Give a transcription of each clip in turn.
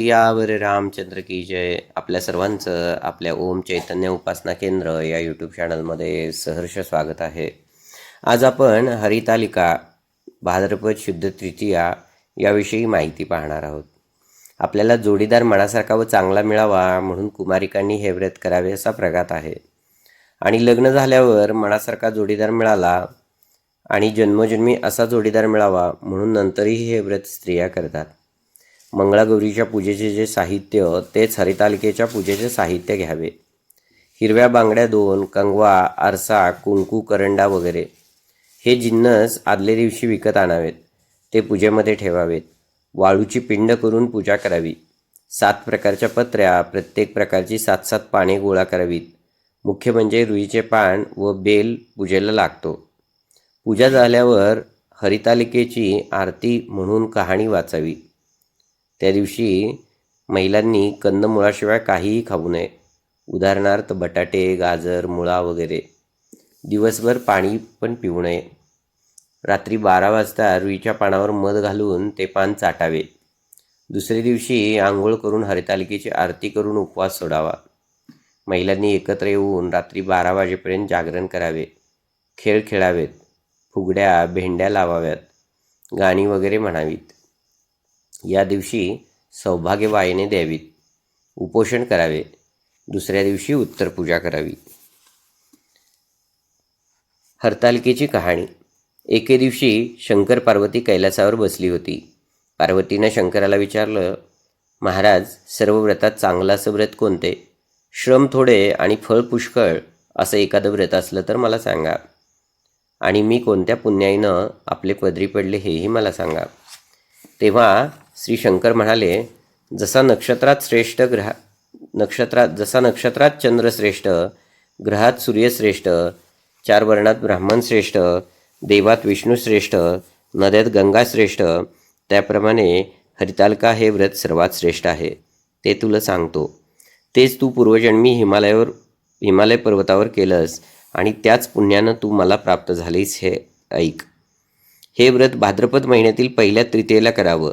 यावर रामचंद्र की जय. आपल्या सर्वांचं आपल्या ओम चैतन्य उपासना केंद्र या यूट्यूब चॅनलमध्ये सहर्ष स्वागत आहे. आज आपण हरितालिका भाद्रपद शुद्ध तृतीया याविषयी माहिती पाहणार आहोत. आपल्याला जोडीदार मनासारखा व चांगला मिळावा म्हणून कुमारिकांनी हे व्रत करावे असा प्रघात आहे. आणि लग्न झाल्यावर मनासारखा जोडीदार मिळाला आणि जन्मोजन्मी असा जोडीदार मिळावा म्हणून नंतरही हे व्रत स्त्रिया करतात. मंगळागौरीच्या पूजेचे जे साहित्य तेच हरितालिकेच्या पूजेचे साहित्य घ्यावे. हिरव्या बांगड्या दोन कंगवा आरसा कुंकू करंडा वगैरे. हे जिन्नस आदल्या दिवशी विकत आणावेत. ते पूजेमध्ये ठेवावेत. वाळूची पिंड करून पूजा करावी. सात प्रकारच्या पत्र्या प्रत्येक प्रकारची सात सात पाने गोळा करावीत. मुख्य म्हणजे रुईचे पान व बेल पूजेला लागतो. पूजा झाल्यावर हरितालिकेची आरती म्हणून कहाणी वाचावी. त्या दिवशी महिलांनी कंदमुळाशिवाय काहीही खाऊ नये. उदाहरणार्थ बटाटे गाजर मुळा वगैरे. दिवसभर पाणी पण पिऊ नये. रात्री बारा वाजता रुईच्या पानावर मध घालून ते पान चाटावे. दुसऱ्या दिवशी आंघोळ करून हरितालिकेची आरती करून उपवास सोडावा. महिलांनी एकत्र येऊन रात्री बारा वाजेपर्यंत जागरण करावे. खेळ खेळावेत. फुगड्या भेंड्या लावाव्यात. गाणी वगैरे म्हणावीत. या दिवशी सौभाग्यवायने द्यावीत. उपोषण करावे. दुसऱ्या दिवशी उत्तर पूजा करावी. हरतालिकेची कहाणी. एके दिवशी शंकर पार्वती कैलासावर बसली होती. पार्वतीनं शंकराला विचारलं महाराज सर्व व्रतात चांगलं असं व्रत कोणते? श्रम थोडे आणि फळ पुष्कळ असं एखादं व्रत असलं तर मला सांगा. आणि मी कोणत्या पुण्याईनं आपले पदरी पडले हेही मला सांगा. तेव्हा श्री शंकर म्हणाले जसा नक्षत्रात श्रेष्ठ ग्रहा नक्षत्रात जसा नक्षत्रात चंद्र श्रेष्ठ ग्रहात सूर्यश्रेष्ठ चार वर्णात ब्राह्मण श्रेष्ठ देवात विष्णू श्रेष्ठ नद्यात गंगा श्रेष्ठ त्याप्रमाणे हरितालका हे व्रत सर्वात श्रेष्ठ आहे. ते तुला सांगतो. तेच तू पूर्वजन्मी हिमालयावर हिमालय पर्वतावर केलंस आणि त्याच पुण्यानं तू मला प्राप्त झालीस हे ऐक. हे व्रत भाद्रपद महिन्यातील पहिल्या तृतीयेला करावं.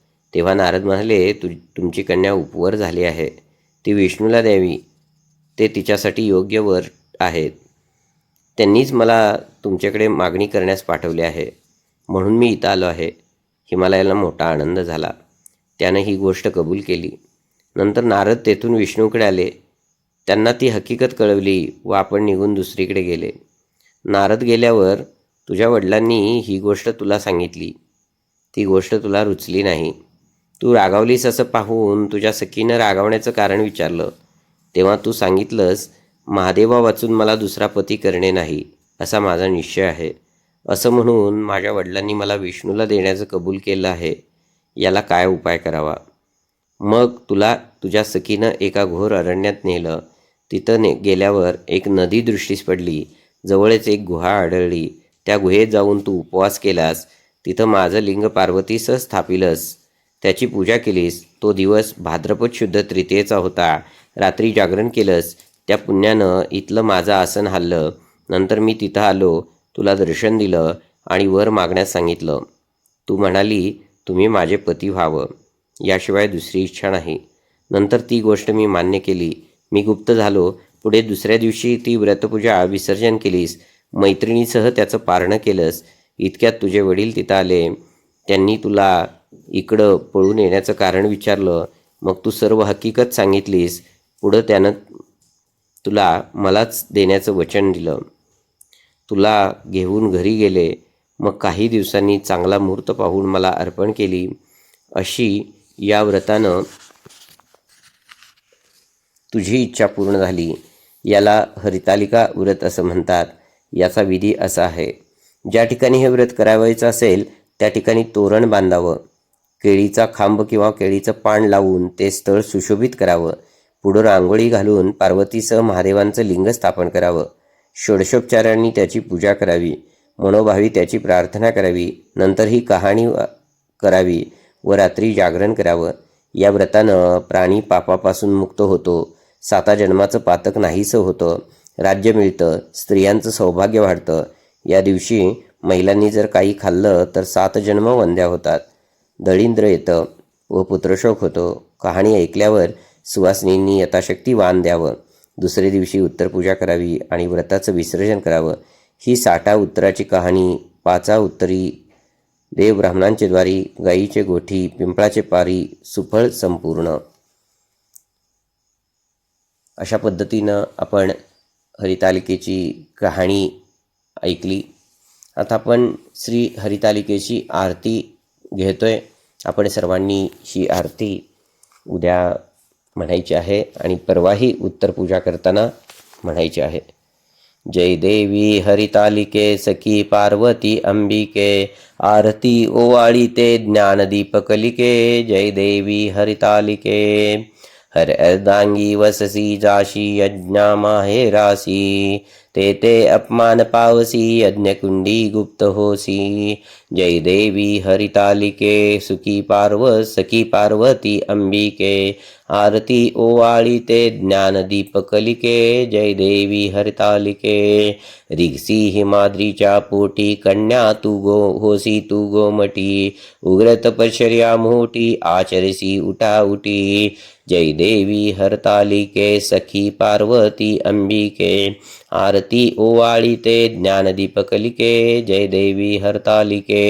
तेव्हा नारद म्हणाले तु तुमची कन्या उपवर झाली आहे. ती विष्णूला द्यावी. ते तिच्यासाठी योग्य वर आहेत. त्यांनीच मला तुमच्याकडे मागणी करण्यास पाठवले आहे. म्हणून मी इथं आलो आहे. हिमालयाला मोठा आनंद झाला. त्यानं ही गोष्ट कबूल केली. नंतर नारद तेथून विष्णूकडे आले. त्यांना ती हकीकत कळवली व आपण निघून दुसरीकडे गेले. नारद गेल्यावर तुझ्या वडिलांनी ही गोष्ट तुला सांगितली. ती गोष्ट तुला रुचली नाही. तू रागावलीस असं पाहून तुझ्या सखीनं रागावण्याचं कारण विचारलं. तेव्हा तू सांगितलंस महादेवा वाचून मला दुसरा पती करणे नाही असा माझा निश्चय आहे. असं म्हणून माझ्या वडिलांनी मला विष्णूला देण्याचं कबूल केलं आहे. याला काय उपाय करावा? मग तुला तुझ्या सखीनं एका घोर अरण्यात नेलं. तिथं ने गेल्यावर एक नदी दृष्टीस पडली. जवळच एक गुहा आढळली. त्या गुहेत जाऊन तू उपवास केलास. तिथं माझं लिंग पार्वतीसह स्थापिलंस. त्याची पूजा केलीस तो दिवस भाद्रपद शुद्ध तृतीयेचा होता. रात्री जागरण केलंस त्या पुण्यानं इथलं माझं आसन हल्लं नंतर मी तिथं आलो तुला दर्शन दिलं आणि वर मागण्यास सांगितलं. तू म्हणाली तुम्ही माझे पती व्हावं. याशिवाय दुसरी इच्छा नाही. नंतर ती गोष्ट मी मान्य केली. मी गुप्त झालो. पुढे दुसऱ्या दिवशी ती व्रतपूजा विसर्जन केलीस. मैत्रिणीसह त्याचं पारणं केलंस. इतक्यात तुझे वडील तिथं आले. त्यांनी तुला इकडं पळून येण्याचं कारण विचारलं मग तू सर्व हकीकत सांगितलीस पुढं त्यानं तुला मलाच देण्याचं वचन दिलं. तुला घेऊन घरी गेले मग काही दिवसांनी चांगला मुहूर्त पाहून मला अर्पण केली. अशी या व्रतानं तुझी इच्छा पूर्ण झाली. याला हरितालिका व्रत असं म्हणतात याचा विधी असा आहे. ज्या ठिकाणी हे व्रत करावायचं असेल त्या ठिकाणी तोरण बांधावं. केळीचा खांब किंवा केळीचं पान लावून ते स्थळ सुशोभित करावं. पुढं रांगोळी घालून पार्वतीसह महादेवांचं लिंग स्थापन करावं. षोडशोपचारांनी त्याची पूजा करावी. मनोभावी त्याची प्रार्थना करावी. नंतर ही कहाणी करावी व रात्री जागरण करावं. या व्रतानं प्राणी पापापासून मुक्त होतो. साता जन्माचं पातक नाहीसं होतं. राज्य मिळतं. स्त्रियांचं सौभाग्य वाढतं. या दिवशी महिलांनी जर काही खाल्लं तर सात जन्म वंद्या होतात. दळींद्र येतं व पुत्रशोक होतो. कहाणी ऐकल्यावर सुवासिनींनी यथाशक्ती वान द्यावं. दुसरे दिवशी उत्तरपूजा करावी आणि व्रताचं विसर्जन करावं. ही साठा उत्तराची कहाणी पाचा उत्तरी देव ब्राह्मणांचे द्वारी गाईचे गोठी पिंपळाचे पारी सुफळ संपूर्ण. अशा पद्धतीनं आपण हरितालिकेची कहाणी ऐकली. आता आपण श्री हरितालिकेची आरती घेतोय. आपण सर्वांनी ही आरती उद्या म्हणायची आहे आणि परवाही उत्तर पूजा करताना म्हणायची आहे. जय देवी हरितालिके सखी पार्वती अंबिके आरती ओवाळी ते जय देवी हरितालिके. हर अर्धांगी वससी जाशी यज्ञा माहेरासी ते ते अपमान पावसी यज्ञकुंडी गुप्त होसी। जय देवी हरितालिके सुखी पार्व सखी पार्वती अंबिके। आरती ओवाळी ते ज्ञानदीपकलिके जय देवी हरितालिके। रिगसी हिमाद्रीच्या पोटी कन्या तू गो होसी तू गोमटी। उग्र तपश्चर्या मोठी आचरसी उठा उठी जय देवी हरतालिके सखी पार्वती अंबिके। आरती ओवाळी ते ज्ञानदीपकलिके जय देवी हरतालिके.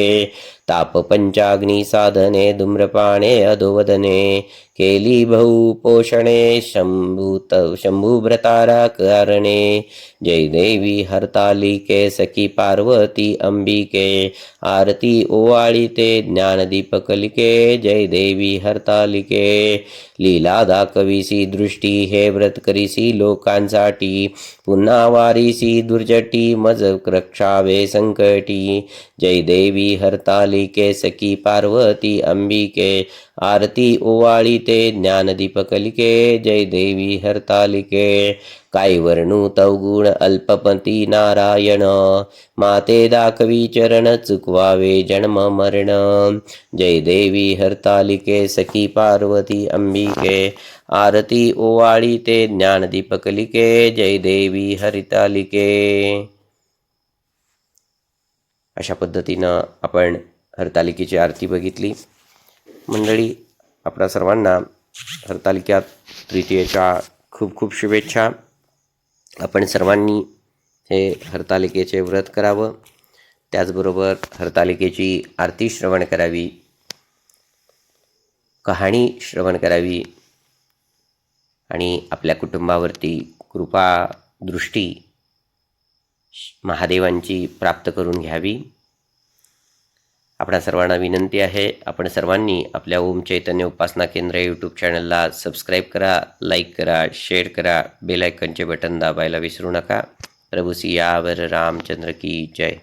ताप पंचाग्नी साधने धूम्रपाणे अधोवदने केली भाऊ पोषणे शंभूत शंभूव्रतारा कारणे जय देवी हरतालिके सखी पार्वती अंबिके। आरती ओवाळीते ज्ञानदीपकलिके जयदेवी जय देवी हरतालिके। लीला दाखविसी दृष्टी हे व्रत करीसी लोकांसाठी। पुन्हा वारीसी दुर्जटी मज रक्षावे संकटी। जय देवी अंबिके सखी पार्वती अंबिके आरती ओवाळी ते ज्ञानदीप कलिके जय देवी हरतालिके काय वर्णू तवगुण अल्पपती नारायण माते दाखवी चरण चुकवावे जन्म मरण जय देवी हरतालिके सखी पार्वती अंबिके आरती ओवाळी ते ज्ञानदीप कलिके जय देवी हरितालिके. अशा पद्धतीनं आपण हरतालिकेची आरती बघितली. मंडळी आपल्या सर्वांना हरतालिक्यात तृतीयेच्या खूप खूप शुभेच्छा. आपण सर्वांनी हे हरतालिकेचे व्रत करावं. त्याचबरोबर हरतालिकेची आरती श्रवण करावी. कहाणी श्रवण करावी. आणि आपल्या कुटुंबावरती कृपा दृष्टी महादेवांची प्राप्त करून घ्यावी. आपणा सर्वांना विनंती आहे. आपण सर्वांनी आपल्या ओम चैतन्य उपासना केंद्र यूट्यूब चॅनलला सबस्क्राईब करा लाईक करा शेअर करा. बेल बटन दाबायला विसरू नका. प्रभू सियावर रामचंद्र की जय.